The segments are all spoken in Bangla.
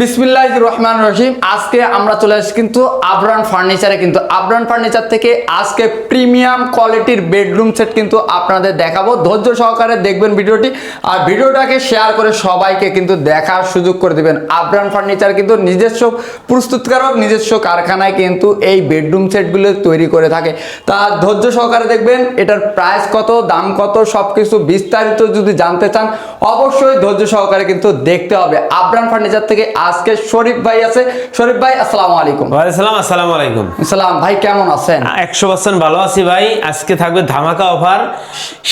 বিসমিল্লাহ রহমান রহিম। আজকে আমরা চলে এসেছি কিন্তু আবরান ফার্নিচারে কিন্তু আবরান ফার্নিচার থেকে আজকে প্রিমিয়াম কোয়ালিটির বেডরুম সেট কিন্তু আপনাদের দেখাবো। ধৈর্য সহকারে দেখবেন ভিডিওটি। আর ভিডিওটাকে শেয়ার করে সবাইকে কিন্তু দেখার সুযোগ করে দেবেন। আবরান ফার্নিচার কিন্তু নিজস্ব প্রস্তুতকারক নিজস্ব কারখানায় কিন্তু এই বেডরুম সেটগুলো তৈরি করে থাকে। তা ধৈর্য সহকারে দেখবেন এটার প্রাইস কত দাম কত সব কিছু বিস্তারিত যদি জানতে চান অবশ্যই ধৈর্য সহকারে কিন্তু দেখতে হবে। আবরান ফার্নিচার থেকে আজকে শরীফ ভাই আছে। শরীফ ভাই আসসালামু আলাইকুম। আসসালামু আলাইকুম। সালাম। ভাই কেমন আছেন? একশো পার্সেন্ট ভালো আছি ভাই। আজকে থাকবে ধামাকা অফার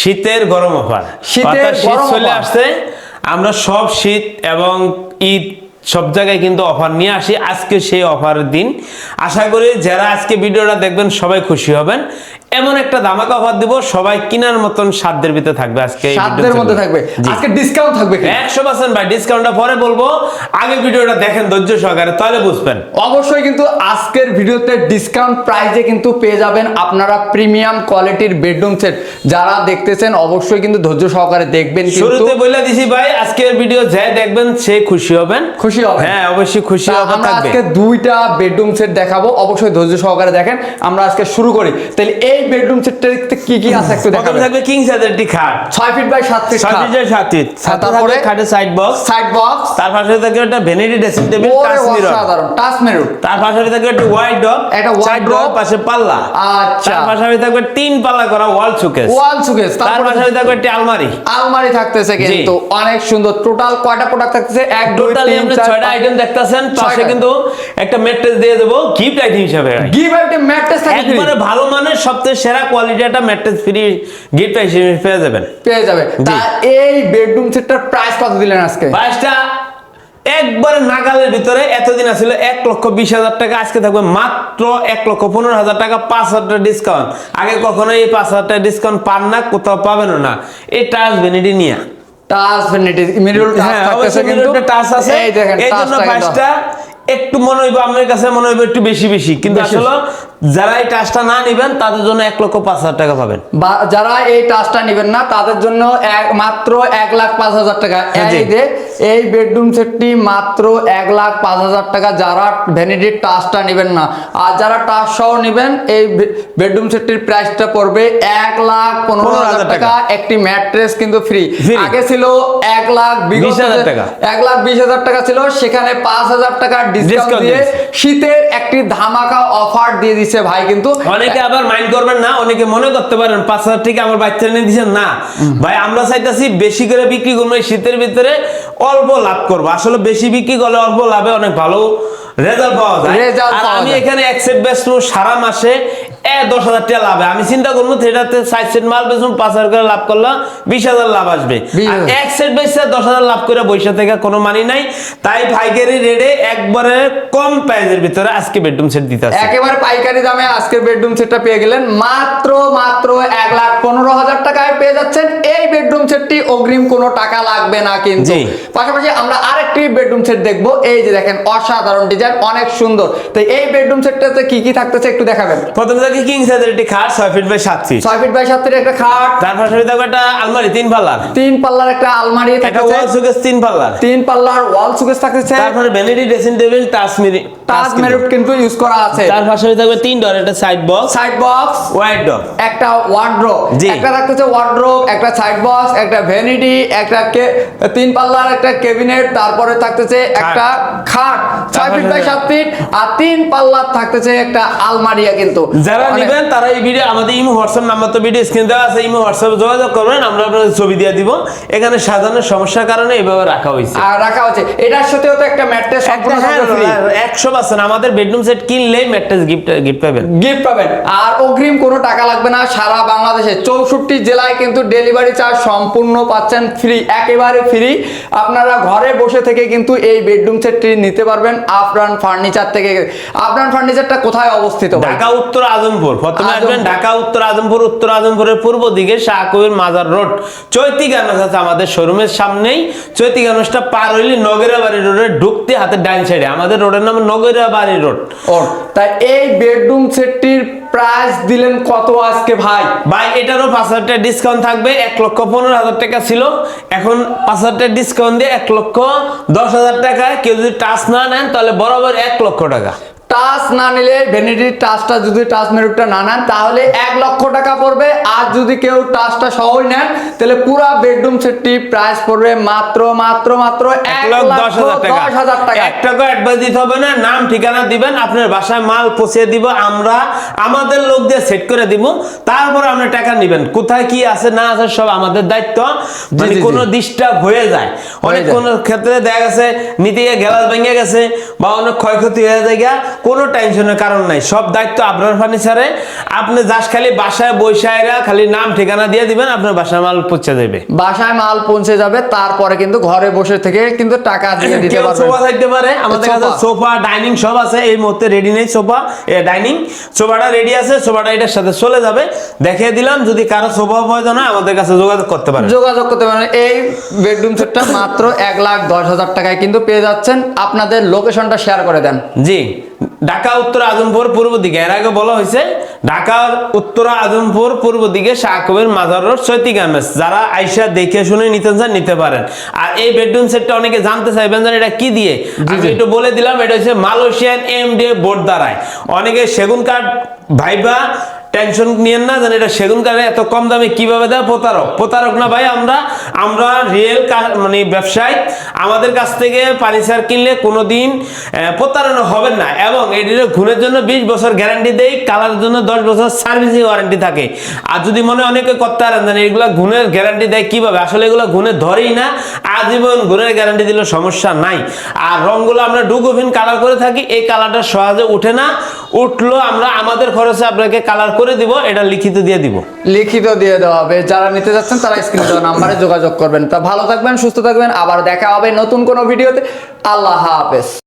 শীতের গরম অফার। শীতের শীত চলে আসছে আমরা সব শীত এবং ঈদ সব জায়গায় কিন্তু অফার নিয়ে আসি। আজকে সেই অফারের দিন। আশা করি যারা আজকে ভিডিওটা দেখবেন সবাই খুশি হবেন। এমন একটা ধামাকা অফার দিব সবাই কিনার মতন সাধ্যের ভিতরে থাকবে আজকে সাধ্যের মধ্যে থাকবে। আজকে ডিসকাউন্ট থাকবে কি? একশো পার্সেন্ট ভাই ডিসকাউন্টটা পরে বলব। আগে ভিডিওটা দেখেন ধৈর্য সহকারে তাহলে বুঝবেন। অবশ্যই কিন্তু আজকের ভিডিওতে ডিসকাউন্ট প্রাইজে কিন্তু পেয়ে যাবেন আপনারা প্রিমিয়াম কোয়ালিটির বেডরুম সেট যারা দেখতেছেন অবশ্যই কিন্তু ধৈর্য সহকারে দেখবেন কিন্তু। শুরুতে বলে দিছি ভাই আজকের ভিডিও যাই দেখবেন সে খুশি হবেন। খুশি হবে। হ্যাঁ অবশ্যই খুশি তা হবে আমরা আজকে দুইটা বেডরুম সেট দেখাবো অবশ্যই ধৈর্য সহকারে দেখেন। আমরা আজকে শুরু করি। তাহলে এই বেডরুম সেটটাতে কি কি আছে একটু দেখাবেন। থাকবে কিং সাইজের একটি খাট। ছয় ফিট বাই সাত ফিট ছয় ফিটের সাত ফিট তারপরে? খাটের সাইড বক্স সাইড বক্স তার পাশে থাকবে একটা vanity dressing table touch mirror সাধারণ টাচ মেরুট তার পাশে থাকবে একটা ওয়াইড ড্রপ একটা wide drop। পাশে পাল্লা। আচ্ছা। তার পাশাপাশি থাকবে তিন পাল্লা করা ওয়াল শোকেস ওয়াল সুকেস তার পাশাপাশি থাকবে একটি আলমারি। আলমারি থাকতেছে কিন্তু অনেক সুন্দর। টোটাল কয়টা প্রোডাক্ট থাকতেছে? এক দুই টোটালি তিন আপনি চার ছয়টা আইটেম দেখতেছেন পাশে কিন্তু একটা ম্যাট্রেস দিয়ে দেবো গিফট আইটেম হিসাবে। গিভ আইটেম ম্যাট্রেস থাকে একবারে ভালো মানের সবচেয়ে সেরা কোয়ালিটি একটা ম্যাট্রেস ফ্রি গিফট হিসেবে পেয়ে যাবেন। পেয়ে যাবে। তা এই বেডরুম সেটটার প্রাইস কত দিলেন আজকে? বাইশটা একবারে নাগালের ভিতরে এতদিন আসলে এক লক্ষ বিশ হাজার টাকা আজকে থাকবে মাত্র এক লক্ষ পনেরো হাজার টাকা পাঁচ হাজার টাকা ডিসকাউন্ট আগে কখনো এই পাঁচ হাজার টাকা ডিসকাউন্ট পান না কোথাও পাবেন না। এই টাচ ভ্যানিটি নিয়ে। টাচ ভ্যানিটি মিডল টাচ থাকতেছে কিন্তু। টাচ আছে। এই দেখেন এই জন্য একটু মনে হইব আপনার কাছে মনে হইব একটু বেশি বেশি। কিন্তু আসলে যারা এই টাচটা না নেবেন তাদের জন্য এক লক্ষ পাঁচ হাজার টাকা পাবেন। বা- যারা এই টাচটা নেবেন না তাদের জন্য এক মাত্র এক লাখ পাঁচ হাজার টাকা। হ্যাঁ। এই বেডরুম সেটটি মাত্র এক লাখ পাঁচ হাজার টাকা। যারা ভ্যানিটির টাচটা নেবেন না। আর যারা টাচ সহ নেবেন এই বেডরুম সেটটির প্রাইসটা পড়বে এক লাখ পনেরো হাজার টাকা। একটি ম্যাট্রেস কিন্তু ফ্রি আগে ছিল এক লাখ 20,000 যে- টাকা। এক লাখ বিশ হাজার টাকা ছিল। সেখানে পাঁচ হাজার টাকা ডিসকাউন্ট দিয়ে শীতের একটি ধামাকা অফার দিয়ে দিছে ভাই কিন্তু। অনেকে আবার মাইন্ড করবেন না অনেকে মনে করতে পারেন পাঁচ হাজার টাকা আমার বাচ্চা এনে দিচ্ছেন না। ভাই আমরা চাইতেছি বেশি করে বিক্রি করব শীতের ভিতরে অল্প লাভ করব। আসলে বেশি বিক্রি করলে অল্প লাভে অনেক ভালো রেজাল্ট পাওয়া যায়। আর আমি এখানে বেচবো সারা মাসে এ দশ হাজার টাকা লাভে আমি চিন্তা করব সেটাতে সাইড সেট মাল পাঁচ হাজার করে লাভ করলাম বিশ হাজার লাভ আসবে। আর এক সেট দশ হাজার লাভ করে বৈশা থেকে কোনো মানি নাই। তাই পাইকারি রেটে একবারে কম প্রাইজের ভিতরে আজকে বেডরুম সেট দিতে একেবারে পাইকারি দামে আজকের বেডরুম সেটটা পেয়ে গেলেন। মাত্র মাত্র এক লাখ পনেরো হাজার টাকায় পেয়ে যাচ্ছেন। এই বেডরুম সেটটি অগ্রিম কোনো টাকা লাগবে না কিন্তু। পাশাপাশি আমরা আরেকটি বেডরুম সেট দেখব। এই যে দেখেন অসাধারণ ডিজাইন অনেক সুন্দর। তো এই বেডরুম সেটটাতে কি কি থাকতেছে একটু দেখাবেন। প্রথমে থাকে কিং সাইজের একটি খাট? ছয় ফিট বাই সাত ফিট ছয় ফিট বাই সাত ফিট একটা খাট। তার পাশে থাকবে একটা আলমারি তিন পাল্লার। তিন পাল্লার একটা আলমারি একটা ওয়াল সুকেস তিন পাল্লার। তিন পাল্লার ওয়াল সুকেস থাকতেছে। তারপরে vanity dressing table touch mirror touch Meerut কিন্তু। ইউজ করা আছে। তার পাশে থাকবে তিন ডর একটা side box side box wide door একটা ওয়ার্ড্রোব জি। একটা থাকতেছে ওয়ার্ড্রোব একটা সাইড বক্স একটা ভ্যানিটি একটা কে- তিন পাল্লার একটা ক্যাবিনেট তারপরে থাকতেছে একটা খাট। ছয় ফিট বাই সাত ফিট আর তিন পাল্লার থাকতেছে একটা আলমারিয়া কিন্তু। যারা অনেক- নেবেন তারা এই ভিডিও আমাদের ইমো হোয়াটসঅ্যাপ নাম্বার তো ভিডিও স্ক্রিন দেওয়া আছে ইমো হোয়াটসঅ্যাপে যোগাযোগ করবেন আমরা আপনাদের ছবি দিয়ে দিব। এখানে সাজানোর সমস্যার কারণে এইভাবে রাখা হয়েছে। আর রাখা হচ্ছে এটার সাথেও তো একটা ম্যাট্রেস সম্পূর্ণ ফ্রি একশো পার্সেন্ট আমাদের বেডরুম সেট কিনলেই ম্যাট্রেস গিফট গিফট পাবেন। গিফট পাবেন। আর অগ্রিম কোনো টাকা লাগবে না সারা বাংলাদেশে। চৌষট্টি জেলায় কিন্তু ডেলিভারি চার্জ সম্পূর্ণ পাচ্ছেন ফ্রি একেবারে ফ্রি আপনারা ঘরে বসে থেকে কিন্তু এই বেডরুম সেটটি নিতে পারবেন। আফরান ফার্নিচার থেকে। আফরান ফার্নিচারটা কোথায় অবস্থিত? ঢাকা উত্তর আজম আজমপুর। প্রথমে আসবেন ঢাকা উত্তর আজমপুর উত্তর আজমপুরের পূর্ব দিকে শাহ কবির মাজার রোড। চৈতি গার্মেন্টস আছে আমাদের শোরুমের সামনেই। চৈতি গার্মেন্টসটা পার হইলে নগেরাবাড়ি রোডে ঢুকতে হাতের ডাইন সাইডে। আমাদের রোডের নাম নগেরাবাড়ি রোড। ও তাই এই বেডরুম সেটটির প্রাইস দিলেন কত আজকে ভাই? ভাই এটারও পাঁচ হাজার টাকা ডিসকাউন্ট থাকবে। এক লক্ষ পনেরো হাজার টাকা ছিল। এখন পাঁচ হাজার টাকা ডিসকাউন্ট দিয়ে এক লক্ষ দশ হাজার টাকা কেউ যদি টাচ না নেন তাহলে বরাবর এক লক্ষ টাকা। টাচ না নিলে ভ্যানিটির টাচটা যদি টাচ মেরুটটা না নেন তাহলে এক লক্ষ টাকা পড়বে। আর যদি কেউ টাচটা সহই নেন তাহলে পুরো বেডরুম সেটটি প্রাইস পড়বে মাত্র মাত্র মাত্র এক লাখ দশ হাজার টাকা। এক টাকা। অ্যাডভান্স দিতে হবে না নাম ঠিকানা দিবেন আপনার বাসায় মাল পৌঁছে দিব আমরা আমাদের লোক দিয়ে সেট করে দিব তারপর আপনি টাকা নেবেন। কোথায় কি আছে না আছে সব আমাদের দায়িত্ব। মানে জি, জি। কোনো ডিস্টার্ব হয়ে যায়। অনেক। কোনো ক্ষেত্রে দেখা গেছে নিতে গিয়ে গ্যালাস ভেঙে গেছে বা অনেক ক্ষয়ক্ষতি হয়ে যায় কোনো টেনশনের কারণ নাই। সব দায়িত্ব আপনার ফার্নিচারে আপনি জাস্ট খালি বাসায় বৈশায়রা খালি নাম ঠিকানা দিয়ে দিবেন আপনার বাসায় মাল পৌঁছে দেবে। বাসায় মাল পৌঁছে যাবে তারপরে কিন্তু ঘরে বসে থেকে কিন্তু টাকা দিয়ে দিতে পারবেন। সোফা থাকতে পারে। আমাদের কাছে সোফা। ডাইনিং সব আছে। এই মুহূর্তে রেডি নেই সোফা ডাইনিং। সোফাটা রেডি আছে সোফাটা এটার সাথে চলে যাবে। দেখিয়ে দিলাম যদি কারও সোফা প্রয়োজন হয় আমাদের কাছে যোগাযোগ করতে পারে যোগাযোগ করতে পারেন। এই বেডরুম সেটটা মাত্র এক লাখ দশ হাজার টাকায় কিন্তু পেয়ে যাচ্ছেন। আপনাদের লোকেশনটা শেয়ার করে দেন। জি। ঢাকা উত্তর আজমপুর পূর্ব দিকে। এর আগে বলা হয়েছে ঢাকা উত্তর আজমপুর পূর্ব দিকে শাহকবির মাজার রোড সৈতি গার্মেন্টস। যারা আইসা দেখে শুনে নিতে চান নিতে পারেন। আর এই বেডরুম সেটটা অনেকে জানতে চাইবেন যে এটা কি দিয়ে? আমি একটু বলে দিলাম এটা হচ্ছে মালয়েশিয়ান এম ডি বোর্ড দ্বারায়। অনেকে সেগুন কাঠ ভাইবা টেনশন নিয়েন না জানেন এটা সেগুন কাঠে এত কম দামে কীভাবে দেয়? প্রতারক। প্রতারক না ভাই আমরা আমরা রিয়েল মানে ব্যবসায়ী। আমাদের কাছ থেকে ফার্নিচার কিনলে কোনোদিন আহ, প্রতারণা হবেন না। এবং এটির ঘুণের জন্য বিশ বছর গ্যারান্টি দেই কালারের জন্য দশ বছর সার্ভিসিং ওয়ারেন্টি থাকে। আর যদি মনে অনেকে করতে পারেন জানেন এগুলো ঘুণের গ্যারান্টি দেয় কীভাবে? আসলে এগুলো ঘুণে ধরেই না আজীবন ঘুণের গ্যারান্টি দিলে সমস্যা নাই। আর রঙগুলো আমরা ডুগোভিন কালার করে থাকি এই কালারটা সহজে উঠে না। উঠল, আমরা আমাদের খরচে আপনাকে কালার করে দিব, এটা লিখিত দিয়ে দিব। লিখিত দিয়ে দেওয়া হবে। যারা নিতে যাচ্ছেন, তারা স্ক্রিনে দেওয়া নাম্বারে যোগাযোগ করবেন। তা ভালো থাকবেন, সুস্থ থাকবেন। আবার দেখা হবে নতুন কোনো ভিডিওতে। আল্লাহ হাফেজ।